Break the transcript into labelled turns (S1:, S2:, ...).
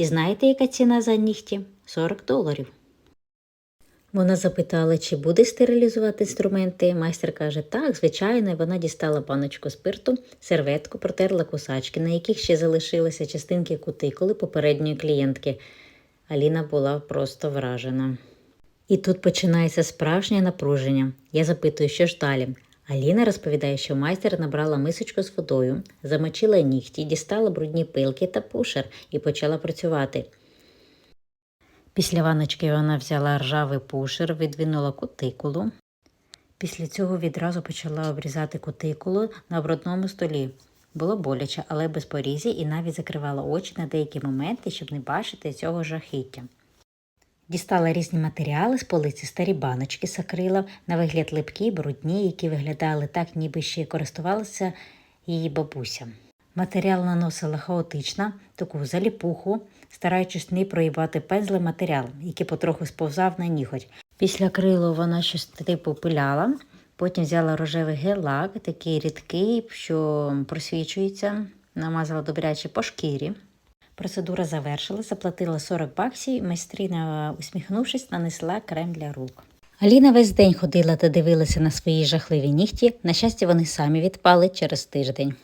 S1: І знаєте, яка ціна за нігті? 40 доларів. Вона запитала, чи буде стерилізувати інструменти. Майстер каже, так, звичайно, і вона дістала баночку спирту, серветку, протерла кусачки, на яких ще залишилися частинки кутикули попередньої клієнтки. Аліна була просто вражена. І тут починається справжнє напруження. Я запитую, що ж далі. Аліна розповідає, що майстер набрала мисочку з водою, замочила нігті, дістала брудні пилки та пушер і почала працювати. Після ваночки вона взяла ржавий пушер, видвинула кутикулу. Після цього відразу почала обрізати кутикулу на брудному столі. Було боляче, але без порізі і навіть закривала очі на деякі моменти, щоб не бачити цього жахіття. Дістала різні матеріали з полиці старі баночки з акрила, на вигляд липкі, брудні, які виглядали так, ніби ще користувалася її бабуся. Матеріал наносила хаотично, таку заліпуху, стараючись не проїбати пензлем матеріал, який потроху сповзав на ніготь. Після акрилу вона щось типу пиляла, потім взяла рожевий гель-лак, такий рідкий, що просвічується, намазала добряче по шкірі. Процедура завершила, заплатила 40 баксів, Майстрина, усміхнувшись, нанесла крем для рук. Аліна весь день ходила та дивилася на свої жахливі нігті. На щастя, вони самі відпали через тиждень.